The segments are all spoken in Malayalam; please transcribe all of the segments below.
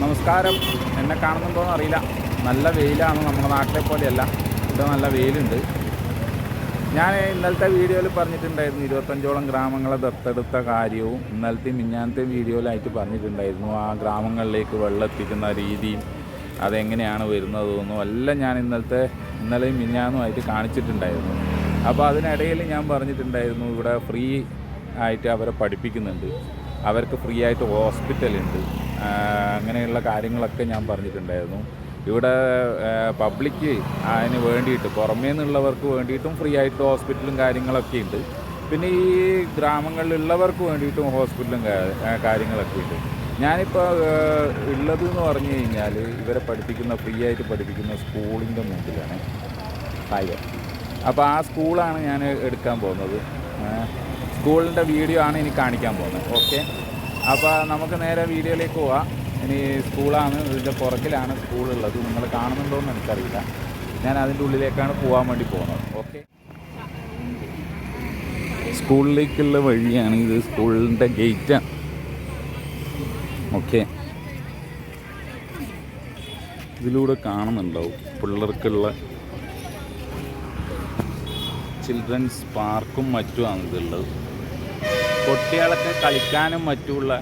നമസ്കാരം. എന്നെ കാണുന്നുണ്ടോയെന്ന് അറിയില്ല. നല്ല വെയിലാണ് നമ്മുടെ നാട്ടിലെ പോലെയല്ല. ഇവിടെ നല്ല വെയിലുണ്ട്. ഞാൻ ഇന്നലത്തെ വീഡിയോയിൽ പറഞ്ഞിട്ടുണ്ടായിരുന്നു ഇരുപത്തഞ്ചോളം ഗ്രാമങ്ങളെ ദത്തെടുത്ത കാര്യവും ഇന്നലത്തെയും മിഞ്ഞാനത്തെയും വീഡിയോയിലായിട്ട് പറഞ്ഞിട്ടുണ്ടായിരുന്നു. ആ ഗ്രാമങ്ങളിലേക്ക് വെള്ളം എത്തിക്കുന്ന രീതിയും അതെങ്ങനെയാണ് വരുന്നതെന്നും എല്ലാം ഞാൻ ഇന്നലത്തെ ഇന്നലെയും മിഞ്ഞാന്നുമായിട്ട് കാണിച്ചിട്ടുണ്ടായിരുന്നു. അപ്പോൾ അതിനിടയിൽ ഞാൻ പറഞ്ഞിട്ടുണ്ടായിരുന്നു ഇവിടെ ഫ്രീ ആയിട്ട് അവരെ പഠിപ്പിക്കുന്നുണ്ട്. അവർക്ക് ഫ്രീ ആയിട്ട് ഹോസ്പിറ്റലുണ്ട്. അങ്ങനെയുള്ള കാര്യങ്ങളൊക്കെ ഞാൻ പറഞ്ഞിട്ടുണ്ടായിരുന്നു. ഇവിടെ പബ്ലിക്ക് അതിന് വേണ്ടിയിട്ട് പുറമേ നിന്നുള്ളവർക്ക് വേണ്ടിയിട്ടും ഫ്രീ ആയിട്ട് ഹോസ്പിറ്റലും കാര്യങ്ങളൊക്കെ ഉണ്ട്. പിന്നെ ഈ ഗ്രാമങ്ങളിലുള്ളവർക്ക് വേണ്ടിയിട്ടും ഹോസ്പിറ്റലും കാര്യങ്ങളൊക്കെ ഉണ്ട്. ഞാനിപ്പോൾ ഉള്ളത് എന്ന് പറഞ്ഞു കഴിഞ്ഞാൽ ഇവരെ പഠിപ്പിക്കുന്ന ഫ്രീ ആയിട്ട് പഠിപ്പിക്കുന്ന സ്കൂളിന്റെ മുമ്പിലാണ് ഹൈവേ അപ്പോൾ ആ സ്കൂളാണ് ഞാൻ എടുക്കാൻ പോകുന്നത്. സ്കൂളിന്റെ വീഡിയോ ആണ് ഇനി കാണിക്കാൻ പോകുന്നത്. ഓക്കെ അപ്പോൾ നമുക്ക് നേരെ വീഡിയോയിലേക്ക് പോവാം. ഇനി സ്കൂളാണ് ഇതിന്റെ പുറകിലാണ് സ്കൂളുള്ളത്. നിങ്ങൾ കാണുന്നുണ്ടോ എന്ന് എനിക്കറിയില്ല. ഞാൻ അതിന്റെ ഉള്ളിലേക്കാണ് പോകാൻ വേണ്ടി പോകുന്നത്. ഓക്കെ. സ്കൂളിലേക്കുള്ള വഴിയാണ് ഇത്. സ്കൂളിന്റെ ഗേറ്റാണ് ഓക്കെ. ഇതിലൂടെ കാണുന്നുണ്ടാവും പിള്ളേർക്കുള്ള ചിൽഡ്രൻസ് പാർക്കും മറ്റുമാണ് ഇതുള്ളത് കുട്ടികളൊക്കെ കളിക്കാനും മറ്റുമുള്ള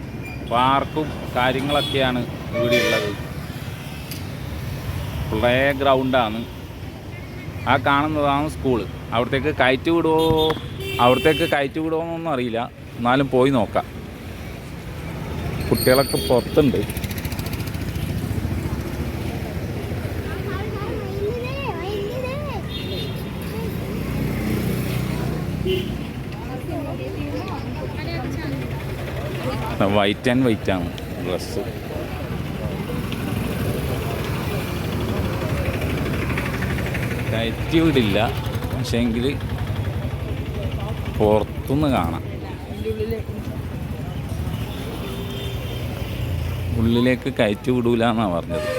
പാർക്കും കാര്യങ്ങളൊക്കെയാണ് ഇവിടെ ഉള്ളത്. പ്ലേ ഗ്രൗണ്ടാണ്. ആ കാണുന്നതാണ് സ്കൂൾ. അവിടത്തേക്ക് കയറ്റി വിടുമോ അവിടത്തേക്ക് കയറ്റി വിടുമോ എന്നൊന്നും അറിയില്ല. എന്നാലും പോയി നോക്കാം. കുട്ടികളൊക്കെ പുറത്തുണ്ട്. വൈറ്റ് ആൻഡ് വൈറ്റ് ആണ്. ഡ്രസ്സ് കയറ്റി വിടില്ല പക്ഷേങ്കിൽ പുറത്തുനിന്ന് കാണാം. ഉള്ളിലേക്ക് കയറ്റി വിടൂലെന്നാണ് പറഞ്ഞത്.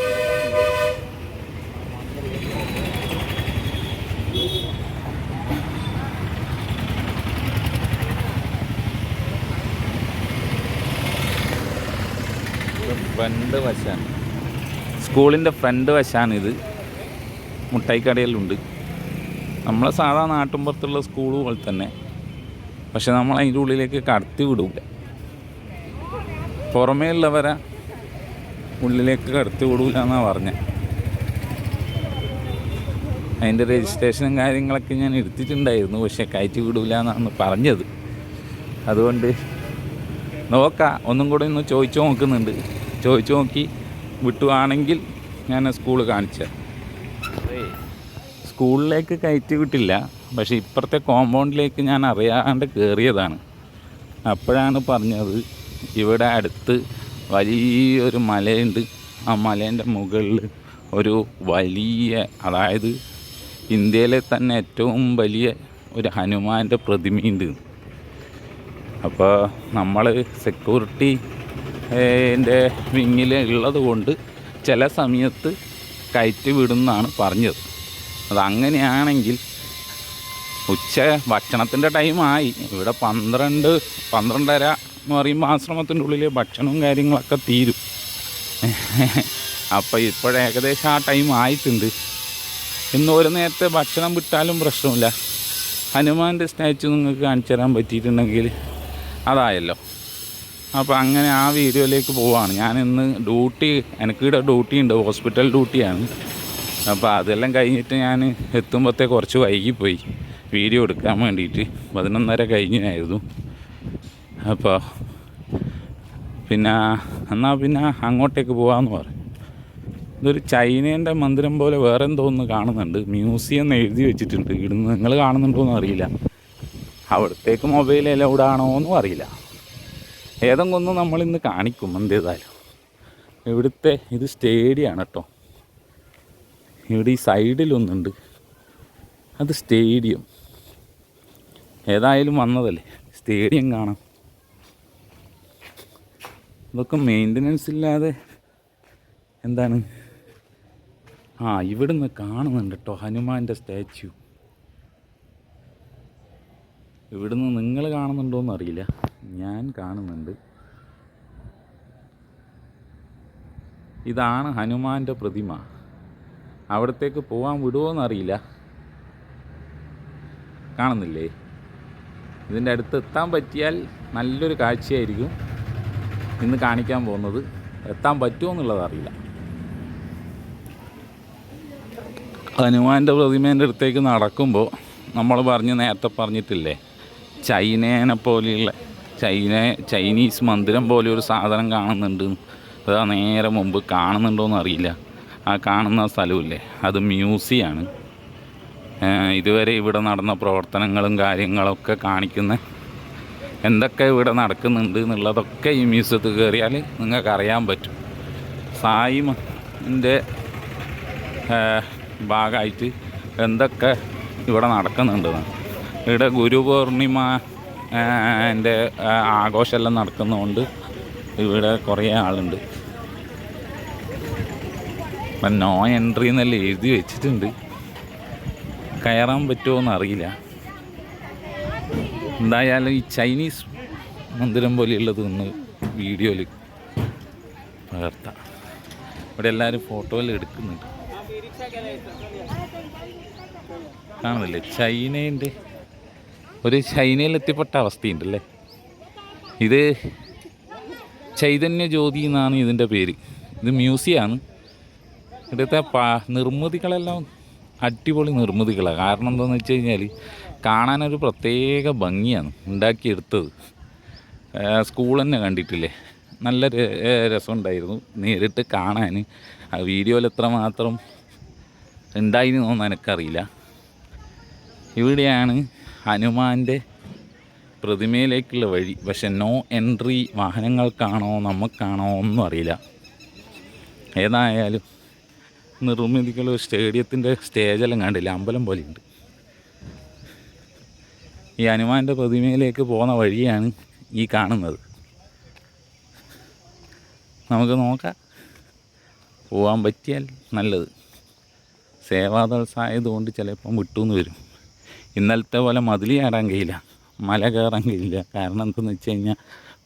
ഫ്രണ്ട് വശാണ്. സ്കൂളിന്റെ ഫ്രണ്ട് വശമാണിത് മുട്ടായിക്കടയിലുണ്ട്. നമ്മളെ സാധാ നാട്ടിൻപുറത്തുള്ള സ്കൂൾ പോലെ തന്നെ. പക്ഷെ നമ്മൾ അതിന്റെ ഉള്ളിലേക്ക് കടത്തി വിടൂല. പുറമേ ഉള്ളവരെ ഉള്ളിലേക്ക് കടത്തി വിടൂല എന്നാണ് പറഞ്ഞത് അതിന്റെ രജിസ്ട്രേഷനും കാര്യങ്ങളൊക്കെ ഞാൻ എടുത്തിട്ടുണ്ടായിരുന്നു. പക്ഷേ കയറ്റി വിടൂല എന്നാണ് പറഞ്ഞത്. അതുകൊണ്ട് നോക്കാം. ഒന്നും കൂടെ ഒന്ന് ചോദിച്ചു നോക്കുന്നുണ്ട്. ചോദിച്ചു നോക്കി. വിട്ടുവാണെങ്കിൽ ഞാൻ സ്കൂൾ കാണിച്ച സ്കൂളിലേക്ക് കയറ്റി വിട്ടില്ല. പക്ഷെ ഇപ്പുറത്തെ കോമ്പൗണ്ടിലേക്ക് ഞാൻ അറിയാണ്ട് കയറിയതാണ് അപ്പോഴാണ് പറഞ്ഞത് ഇവിടെ അടുത്ത് വലിയൊരു മലയുണ്ട്. ആ മലേന്റെ മുകളിൽ ഒരു വലിയ അതായത് ഇന്ത്യയിലെ തന്നെ ഏറ്റവും വലിയ ഒരു ഹനുമാന്റെ പ്രതിമയുണ്ട്. അപ്പോൾ നമ്മൾ സെക്യൂരിറ്റി എന്റെ വിങ്ങിൽ ഉള്ളത് കൊണ്ട് ചില സമയത്ത് കയറ്റി വിടുന്നാണ് പറഞ്ഞത്. അതങ്ങനെയാണെങ്കിൽ ഉച്ച ഭക്ഷണത്തിന്റെ ടൈമായി. ഇവിടെ പന്ത്രണ്ട് പന്ത്രണ്ടര എന്ന് പറയുമ്പോൾ ആശ്രമത്തിന്റെ ഉള്ളിൽ ഭക്ഷണവും കാര്യങ്ങളൊക്കെ തീരും. അപ്പോൾ ഇപ്പോഴേകദേശം ആ ടൈം ആയിട്ടുണ്ട്. ഇന്ന് ഒരു നേരത്തെ ഭക്ഷണം വിട്ടാലും പ്രശ്നമില്ല. ഹനുമാന്റെ സ്റ്റാച്ചു നിങ്ങൾക്ക് കാണിച്ചു തരാൻ പറ്റിയിട്ടുണ്ടെങ്കിൽ അതായല്ലോ. അപ്പോൾ അങ്ങനെ ആ വീഡിയോയിലേക്ക് പോവാണ്. ഞാൻ ഇന്ന് ഡ്യൂട്ടി എനിക്കിവിടെ ഡ്യൂട്ടി ഉണ്ട് ഹോസ്പിറ്റൽ ഡ്യൂട്ടിയാണ്. അപ്പോൾ അതെല്ലാം കഴിഞ്ഞിട്ട് ഞാൻ എത്തുമ്പോഴത്തേക്ക് കുറച്ച് വൈകിപ്പോയി. വീഡിയോ എടുക്കാൻ വേണ്ടിയിട്ട്. പതിനൊന്നര കഴിഞ്ഞായിരുന്നു. അപ്പോൾ പിന്നെ എന്നാൽ പിന്നെ അങ്ങോട്ടേക്ക് പോകാമെന്ന് പറഞ്ഞു ഇതൊരു ചൈനേന്റെ മന്ദിരം പോലെ വേറെ എന്തോ ഒന്ന് കാണുന്നുണ്ട്. മ്യൂസിയം എന്ന് എഴുതി വെച്ചിട്ടുണ്ട്. ഇവിടുന്ന് നിങ്ങൾ കാണുന്നുണ്ടോയെന്ന് അറിയില്ല. അവിടത്തേക്ക് മൊബൈൽ എല്ലാം എലൗഡ് ആണോ എന്നും അറിയില്ല. ഏതെങ്കിലും നമ്മൾ ഇന്ന് കാണിക്കും എന്തേതായാലും ഇവിടുത്തെ ഇത് സ്റ്റേഡിയമാണ് കേട്ടോ ഇവിടെ ഈ സൈഡിലൊന്നുണ്ട്. അത് സ്റ്റേഡിയം. ഏതായാലും വന്നതല്ലേ? സ്റ്റേഡിയം കാണാം. ഇതൊക്കെ മെയിന്റനൻസ് ഇല്ലാതെ എന്താണ്? ആ ഇവിടുന്ന് കാണുന്നുണ്ട് കേട്ടോ ഹനുമാന്റെ സ്റ്റാച്യു. ഇവിടുന്ന് നിങ്ങൾ കാണുന്നുണ്ടോയെന്ന് അറിയില്ല ഞാൻ കാണുന്നുണ്ട്. ഇതാണ് ഹനുമാന്റെ പ്രതിമ. അവിടത്തേക്ക് പോകാൻ വിടുമോയെന്നറിയില്ല കാണുന്നില്ലേ? ഇതിന്റെ അടുത്ത് എത്താൻ പറ്റിയാൽ നല്ലൊരു കാഴ്ചയായിരിക്കും ഇന്ന് കാണിക്കാൻ പോകുന്നത്. എത്താൻ പറ്റുമോ എന്നുള്ളത് അറിയില്ല. ഹനുമാന്റെ പ്രതിമേന്റെ അടുത്തേക്ക് നടക്കുമ്പോൾ നമ്മൾ പറഞ്ഞ് നേരത്തെ പറഞ്ഞിട്ടില്ലേ? ചൈനേനെ പോലെയുള്ള ചൈന ചൈനീസ് മന്ദിരം പോലെ ഒരു സാധനം കാണുന്നുണ്ട്. അതാ നേരെ മുമ്പ് കാണുന്നുണ്ടോയെന്ന് അറിയില്ല ആ കാണുന്ന സ്ഥലമില്ലേ അത് മ്യൂസിയാണ്. ഇതുവരെ ഇവിടെ നടന്ന പ്രവർത്തനങ്ങളും കാര്യങ്ങളൊക്കെ കാണിക്കുന്ന എന്തൊക്കെ ഇവിടെ നടക്കുന്നുണ്ട് എന്നുള്ളതൊക്കെ ഈ മ്യൂസിയത്തിൽ കയറിയാൽ നിങ്ങൾക്ക് അറിയാൻ പറ്റും. സായിമിന്റെ ഭാഗമായിട്ട് എന്തൊക്കെ ഇവിടെ നടക്കുന്നുണ്ടെന്ന്. ഇവിടെ ഗുരുപൂർണിമ എന്റെ ആഘോഷമെല്ലാം നടക്കുന്നതുകൊണ്ട് ഇവിടെ കുറേ ആളുണ്ട്. അപ്പം നോ എൻട്രി എന്നെല്ലാം എഴുതി വെച്ചിട്ടുണ്ട്. കയറാൻ പറ്റുമോ എന്നറിയില്ല എന്തായാലും ഈ ചൈനീസ് മന്ദിരം പോലെയുള്ളത് ഒന്ന് വീഡിയോയിൽ പകർത്താം. ഇവിടെ എല്ലാവരും ഫോട്ടോയിൽ എടുക്കുന്നുണ്ട്. കാണുന്നില്ലേ? ചൈനേന്റെ ഒരു ചൈനയിൽ എത്തിപ്പെട്ട അവസ്ഥയുണ്ടല്ലേ? ഇത് ചൈതന്യ ജ്യോതി എന്നാണ് ഇതിന്റെ പേര്. ഇത് മ്യൂസിയമാണ് ഇവിടുത്തെ പ നിർമ്മിതികളെല്ലാം അടിപൊളി നിർമ്മിതികളാണ് കാരണം എന്താണെന്ന് വെച്ച് കഴിഞ്ഞാൽ കാണാനൊരു പ്രത്യേക ഭംഗിയാണ് ഉണ്ടാക്കിയെടുത്തത്. സ്കൂൾ തന്നെ കണ്ടിട്ടില്ലേ? നല്ല രസമുണ്ടായിരുന്നു നേരിട്ട് കാണാൻ ആ വീഡിയോയിൽ എത്രമാത്രം എന്നൊന്നും എനിക്കറിയില്ല. ഇവിടെയാണ് ഹനുമാന്റെ പ്രതിമയിലേക്കുള്ള വഴി. പക്ഷെ നോ എൻട്രി വാഹനങ്ങൾക്കാണോ നമുക്കാണോ ഒന്നും അറിയില്ല. ഏതായാലും നിർമ്മിതികൾ സ്റ്റേഡിയത്തിന്റെ സ്റ്റേജെല്ലാം കണ്ടില്ല? അമ്പലം പോലെയുണ്ട്. ഈ ഹനുമാന്റെ പ്രതിമയിലേക്ക് പോകുന്ന വഴിയാണ് ഈ കാണുന്നത്. നമുക്ക് നോക്കാം. പോകാൻ പറ്റിയാൽ നല്ലത്. സേവാദൾസായതുകൊണ്ട് ചിലപ്പം വിട്ടു എന്ന് വരും. ഇന്നലത്തെ പോലെ മതിൽ കയറാൻ കഴിയില്ല. മല കയറാൻ കഴിയില്ല. കാരണം എന്തെന്ന് വെച്ച് കഴിഞ്ഞാൽ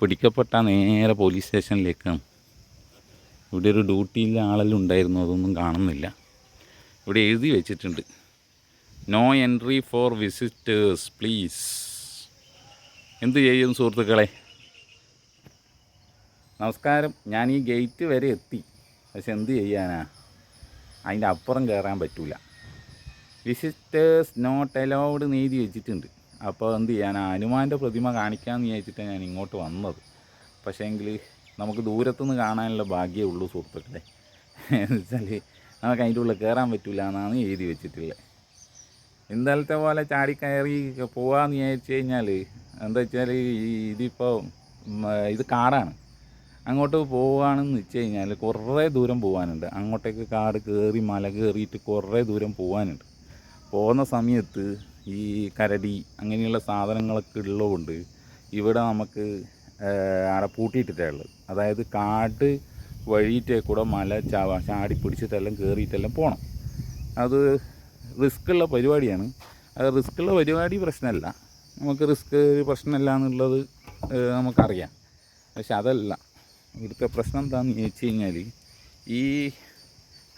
പിടിക്കപ്പെട്ടാൽ നേരെ പോലീസ് സ്റ്റേഷനിലേക്ക് ഇവിടെ ഒരു ഡ്യൂട്ടിയിലെ ആളെല്ലാം ഉണ്ടായിരുന്നു. അതൊന്നും കാണുന്നില്ല. ഇവിടെ എഴുതി വെച്ചിട്ടുണ്ട്. No entry for visitors please എന്ത് ചെയ്യും സുഹൃത്തുക്കളെ? നമസ്കാരം. ഞാൻ ഈ ഗേറ്റ് വരെ എത്തി. പക്ഷെ എന്ത് ചെയ്യാനാ? അതിന്റെ അപ്പുറം കയറാൻ പറ്റൂല. വിസിറ്റേഴ്സ് നോട്ട് അലൗഡ് എഴുതി വെച്ചിട്ടുണ്ട്. അപ്പോൾ എന്ത് ചെയ്യാൻ ഹനുമാന്റെ പ്രതിമ കാണിക്കാമെന്ന് വിചാരിച്ചിട്ടാണ് ഞാൻ ഇങ്ങോട്ട് വന്നത്. പക്ഷേ എങ്കിൽ നമുക്ക് ദൂരത്തുനിന്ന് കാണാനുള്ള ഭാഗ്യമേ ഉള്ളൂ സുഹൃത്തുക്കളെ. എന്ന് വെച്ചാൽ നമുക്ക് അതിന്റെ ഉള്ളിൽ കയറാൻ പറ്റില്ല എന്നാണ് എഴുതി വെച്ചിട്ടുള്ളത്. ഇന്നലത്തെ പോലെ ചാടി കയറി പോവാന്ന് വിചാരിച്ചു കഴിഞ്ഞാൽ എന്താ വെച്ചാൽ ഇതിപ്പോൾ ഇത് കാടാണ്. അങ്ങോട്ട് പോവുകയാണെന്ന് വെച്ച് കഴിഞ്ഞാൽ കുറേ ദൂരം പോകാനുണ്ട് അങ്ങോട്ടേക്ക് കാട് കയറി മല കയറിയിട്ട് കുറേ ദൂരം പോകാനുണ്ട് പോകുന്ന സമയത്ത് ഈ കരടി അങ്ങനെയുള്ള സാധനങ്ങളൊക്കെ ഉള്ളതുകൊണ്ട് ഇവിടെ നമുക്ക് അവിടെ പൂട്ടിയിട്ടിട്ടേ ഉള്ളത് അതായത് കാട് വഴിയിട്ടേ കൂടെ മല ചാവ ചാടി പിടിച്ചിട്ടെല്ലാം കയറിയിട്ടെല്ലാം പോകണം അത് റിസ്ക് ഉള്ള പരിപാടിയാണ്. അത് റിസ്ക് ഉള്ള പരിപാടി പ്രശ്നമല്ല. നമുക്ക് റിസ്ക് പ്രശ്നമല്ല എന്നുള്ളത് നമുക്കറിയാം. പക്ഷെ അതല്ല. ഇവിടുത്തെ പ്രശ്നം എന്താണെന്ന് ചോദിച്ചു കഴിഞ്ഞാൽ ഈ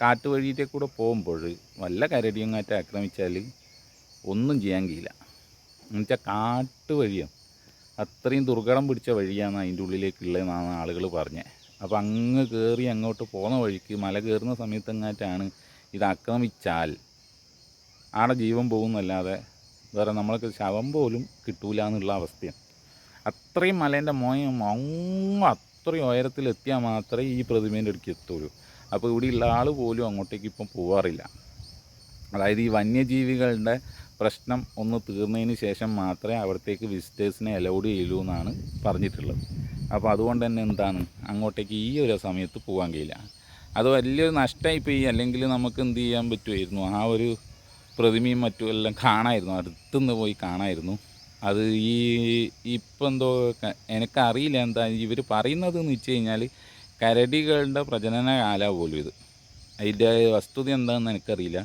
കാട്ട് വഴിയിട്ടേ കൂടെ പോകുമ്പോൾ വല്ല കരടിയും കാറ്റ് ആക്രമിച്ചാൽ ഒന്നും ചെയ്യാൻ കഴിയില്ല. എന്നുവെച്ചാൽ കാട്ട് വഴിയാണ് അത്രയും ദുർഘടം പിടിച്ച വഴിയാണ് അതിന്റെ ഉള്ളിലേക്കുള്ളതെന്നാണ് ആളുകൾ പറഞ്ഞത് അപ്പോൾ അങ്ങ് കയറി അങ്ങോട്ട് പോകുന്ന വഴിക്ക് മല കയറുന്ന സമയത്തെങ്ങാറ്റാണ് ഇത് ആക്രമിച്ചാൽ ആടെ ജീവൻ പോകുന്നല്ലാതെ വേറെ നമ്മൾക്ക് ശവം പോലും കിട്ടൂല എന്നുള്ള അവസ്ഥയാണ്. അത്രയും മലേന്റെ മോയം അങ്ങ് അത്രയും ഉയരത്തിലെത്തിയാൽ മാത്രമേ ഈ പ്രതിമേന്റെ അടുക്ക് എത്തുള്ളൂ അപ്പോൾ ഇവിടെയുള്ള ആൾ പോലും അങ്ങോട്ടേക്ക് ഇപ്പം പോവാറില്ല. അതായത് ഈ വന്യജീവികളുടെ പ്രശ്നം ഒന്ന് തീർന്നതിന് ശേഷം മാത്രമേ അവിടത്തേക്ക് വിസിറ്റേഴ്സിനെ അലൗഡ് ചെയ്യൂ എന്നാണ് പറഞ്ഞിട്ടുള്ളത്. അപ്പോൾ അതുകൊണ്ട് തന്നെ എന്താണ്? അങ്ങോട്ടേക്ക് ഈ ഒരു സമയത്ത് പോകാൻ കഴിയില്ല. അത് വലിയൊരു നഷ്ടമായി പോയി. അല്ലെങ്കിൽ നമുക്ക് എന്ത് ചെയ്യാൻ പറ്റുമായിരുന്നു? ആ ഒരു പ്രതിമയും മറ്റും എല്ലാം കാണായിരുന്നു. അടുത്തുനിന്ന് പോയി കാണായിരുന്നു. അത് ഈ ഇപ്പം എന്തോ എനിക്കറിയില്ല എന്താ ഇവർ പറയുന്നത് എന്ന് വെച്ച് കഴിഞ്ഞാൽ കരടികളുടെ പ്രജനന കാല പോലും ഇത്. അതിന്റെ വസ്തുത എന്താണെന്ന് എനിക്കറിയില്ല.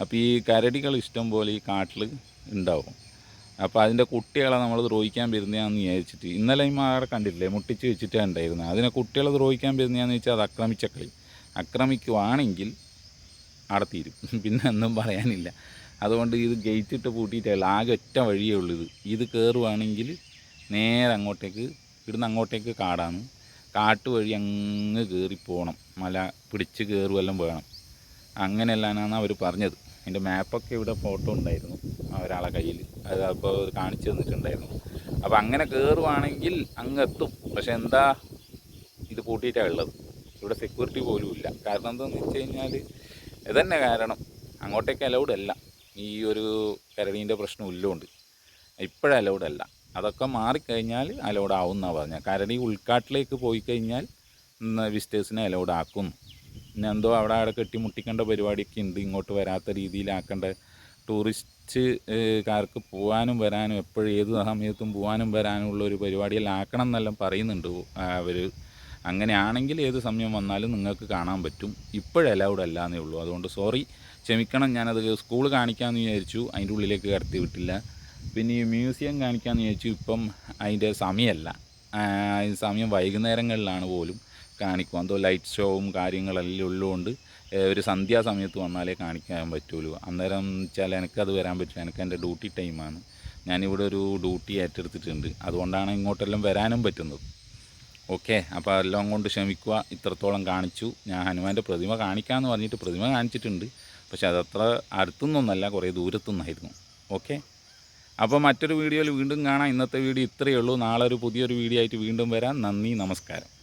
അപ്പോൾ ഈ കരടികൾ ഇഷ്ടം പോലെ ഈ കാട്ടിൽ ഉണ്ടാവും. അപ്പോൾ അതിന്റെ കുട്ടികളെ നമ്മൾ ദ്രോഹിക്കാൻ വരുന്നതാണെന്ന് വിചാരിച്ചിട്ട് ഇന്നലെ ഈ മാറെ കണ്ടിട്ടില്ലേ? മുട്ടിച്ച് വെച്ചിട്ടാണ് ഉണ്ടായിരുന്നത് അതിനെ കുട്ടികളെ ദ്രോഹിക്കാൻ വരുന്നതാണെന്ന് വെച്ചാൽ അത് ആക്രമിച്ച കളി. ആക്രമിക്കുവാണെങ്കിൽ അവിടെ തീരും. പിന്നെ ഒന്നും പറയാനില്ല. അതുകൊണ്ട് ഇത് ഗേറ്റ് ഇട്ട് പൂട്ടിയിട്ടല്ല ആകെ ഒറ്റ വഴിയേ ഉള്ളൂ ഇത്. ഇത് കയറുവാണെങ്കിൽ നേരെ അങ്ങോട്ടേക്ക് ഇവിടുന്ന് അങ്ങോട്ടേക്ക് കാടാണ്. കാട്ട് വഴി അങ്ങ് കയറിപ്പോകണം പോകണം മല പിടിച്ച് കയറുമെല്ലാം വേണം. അങ്ങനെയല്ലാന്നാണ് അവർ പറഞ്ഞത്. എന്റെ മാപ്പൊക്കെ ഇവിടെ ഫോട്ടോ ഉണ്ടായിരുന്നു ഒരാളെ കയ്യിൽ അത് അപ്പോൾ കാണിച്ചു തന്നിട്ടുണ്ടായിരുന്നു. അപ്പോൾ അങ്ങനെ കയറുവാണെങ്കിൽ അങ്ങ് എത്തും പക്ഷെ എന്താ ഇത് കൂട്ടിയിട്ടാണ് ഉള്ളത്? ഇവിടെ സെക്യൂരിറ്റി പോലും ഇല്ല. കാരണം എന്താണെന്ന് വെച്ച് കഴിഞ്ഞാൽ ഇതന്നെ കാരണം. അങ്ങോട്ടേക്ക് അലൗഡ് അല്ല. ഈ ഒരു കരടീന്റെ പ്രശ്നം ഉള്ളതുകൊണ്ട് ഇപ്പോഴും അലൗഡ് അല്ല. അതൊക്കെ മാറിക്കഴിഞ്ഞാൽ അലൗഡ് ആവും എന്നാണ് പറഞ്ഞത് കരടി ഉൾക്കാട്ടിലേക്ക് പോയി കഴിഞ്ഞാൽ വിസിറ്റേഴ്സിനെ അലൗഡ് ആക്കും. പിന്നെ എന്തോ അവിടെ അവിടെ കെട്ടിമുട്ടിക്കേണ്ട പരിപാടിയൊക്കെ ഉണ്ട്. ഇങ്ങോട്ട് വരാത്ത രീതിയിലാക്കേണ്ട. ടൂറിസ്റ്റ് കാർക്ക് പോകാനും വരാനും എപ്പോഴും ഏത് സമയത്തും പോകാനും വരാനും ഉള്ള ഒരു പരിപാടിയെല്ലാം ആക്കണം എന്നെല്ലാം പറയുന്നുണ്ട് അവർ അങ്ങനെയാണെങ്കിൽ ഏത് സമയം വന്നാലും നിങ്ങൾക്ക് കാണാൻ പറ്റും. ഇപ്പോഴും അലൗഡ് അല്ല എന്നേ ഉള്ളൂ. അതുകൊണ്ട് സോറി ക്ഷമിക്കണം ഞാനത് സ്കൂൾ കാണിക്കാമെന്ന് വിചാരിച്ചു. അതിന്റെ ഉള്ളിലേക്ക് കടത്തി വിട്ടില്ല. പിന്നെ ഈ മ്യൂസിയം കാണിക്കാമെന്ന് ചോദിച്ചു ഇപ്പം അതിന്റെ സമയമല്ല. സമയം വൈകുന്നേരങ്ങളിലാണ് പോലും കാണിക്കും എന്തോ ലൈറ്റ് ഷോവും കാര്യങ്ങളെല്ലാം ഉള്ളതുകൊണ്ട് ഒരു സന്ധ്യാസമയത്ത് വന്നാലേ കാണിക്കാൻ പറ്റുള്ളൂ. അന്നേരം വെച്ചാൽ എനിക്കത് വരാൻ പറ്റില്ല. എനിക്ക് എന്റെ ഡ്യൂട്ടി ടൈമാണ്. ഞാനിവിടെ ഒരു ഡ്യൂട്ടി ഏറ്റെടുത്തിട്ടുണ്ട്. അതുകൊണ്ടാണ് ഇങ്ങോട്ടെല്ലാം വരാനും പറ്റുന്നത്. ഓക്കെ അപ്പോൾ എല്ലാം കൊണ്ട് ക്ഷമിക്കുക. ഇത്രത്തോളം കാണിച്ചു. ഞാൻ ഹനുമാന്റെ പ്രതിമ കാണിക്കാമെന്ന് പറഞ്ഞിട്ട് പ്രതിമ കാണിച്ചിട്ടുണ്ട്. പക്ഷെ അതത്ര അടുത്തുനിന്നൊന്നല്ല കുറേ ദൂരത്തുനിന്നായിരുന്നു. ഓക്കെ? അപ്പോൾ മറ്റൊരു വീഡിയോയിൽ വീണ്ടും കാണാം. ഇന്നത്തെ വീഡിയോ ഇത്രയേ ഉള്ളൂ. നാളെ ഒരു പുതിയൊരു വീഡിയോ ആയിട്ട് വീണ്ടും വരാം. നന്ദി നമസ്കാരം.